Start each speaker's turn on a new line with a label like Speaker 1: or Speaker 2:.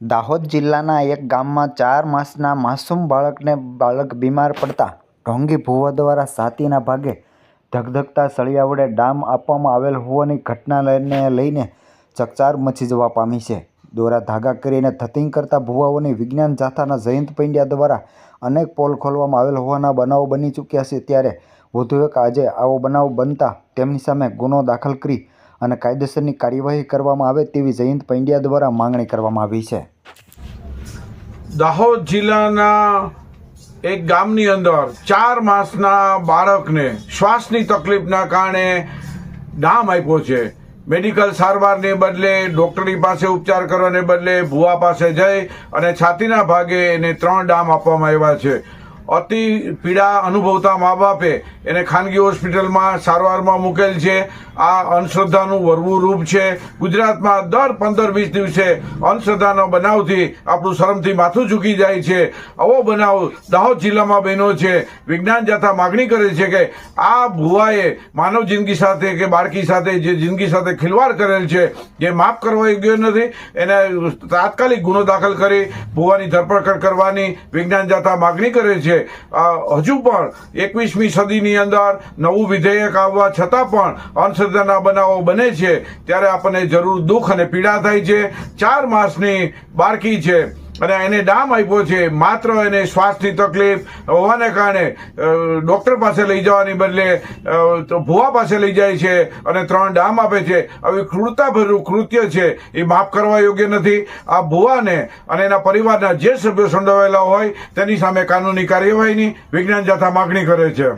Speaker 1: દાહોદ જિલ્લાના એક ગામમાં ચાર માસના માસૂમ બાળકને બાળક બીમાર પડતા ઢોંગી ભૂવા દ્વારા છાતીના ભાગે ધગધગતા સળિયા વડે ડામ આપવામાં આવેલ હોવાની ઘટનાને લઈને ચકચાર મચી જવા પામી છે. દોરા ધાગા કરીને થતીંગ કરતા ભૂવાઓની વિજ્ઞાન જાથાના જયંત પંડ્યા દ્વારા અનેક પોલ ખોલવામાં આવેલ હોવાના બનાવો બની ચૂક્યા છે. ત્યારે વધુ એક આજે આવો બનાવ બનતા તેમની સામે ગુનો દાખલ કરી અને કાયદેસરની કાર્યવાહી કરવામાં આવે તેવી જયંત પંડ્યા દ્વારા માંગણી કરવામાં આવી છે.
Speaker 2: દાહોદ જિલ્લાના એક ગામની અંદર ચાર માસના બાળકને શ્વાસની તકલીફના કારણે ડામ આપ્યો છે. મેડિકલ સારવારને બદલે ડૉક્ટરની પાસે ઉપચાર કરવાને બદલે ભુવા પાસે જઈ અને છાતીના ભાગે એને ત્રણ ડામ આપવામાં આવ્યા છે. અતિ પીડા અનુભવતા મા બાપે એને ખાનગી હોસ્પિટલમાં સારવારમાં મૂકેલ છે. આ અંધશ્રદ્ધાનું વરવું રૂપ છે. ગુજરાતમાં દર પંદર વીસ દિવસે અંધશ્રદ્ધાનો બનાવથી આપણું શરમથી માથું ચૂકી જાય છે. આવો બનાવ દાહોદ જિલ્લામાં બન્યો છે. વિજ્ઞાન જાથા માગણી કરે છે કે આ ભુવાએ માનવ જિંદગી સાથે કે બાળકી સાથે જે જિંદગી સાથે ખિલવાડ કરેલ છે જે માફ કરવા યોગ્ય નથી. એને તાત્કાલિક ગુનો દાખલ કરી ભુવાની ધરપકડ કરવાની વિજ્ઞાન જાથા માગણી કરે છે. આ હજુ પણ એકવીસમી સદીની અંદર નવું વિધેયક આવવા છતાં પણ અંધશ્રદ્ધાના બનાવો બને છે, ત્યારે આપણને જરૂર દુઃખ અને પીડા થાય છે. ચાર માસની બાળકી છે. અને એને ડામ આપ્યો છે. માત્ર એને શ્વાસની તકલીફ, હોવાને કારણે ડૉક્ટર પાસે લઈ જવાની બદલે ભુવા પાસે લઈ જાય છે અને ત્રણ ડામ આપે છે. આવી ક્રૂરતાભર્યું કૃત્ય છે એ માફ કરવા યોગ્ય નથી. આ ભુવાને અને એના પરિવારના જે સભ્યો સંડોવાયેલા હોય, તેની સામે કાનૂની કાર્યવાહીની વિજ્ઞાન જાથા માગણી કરે છે.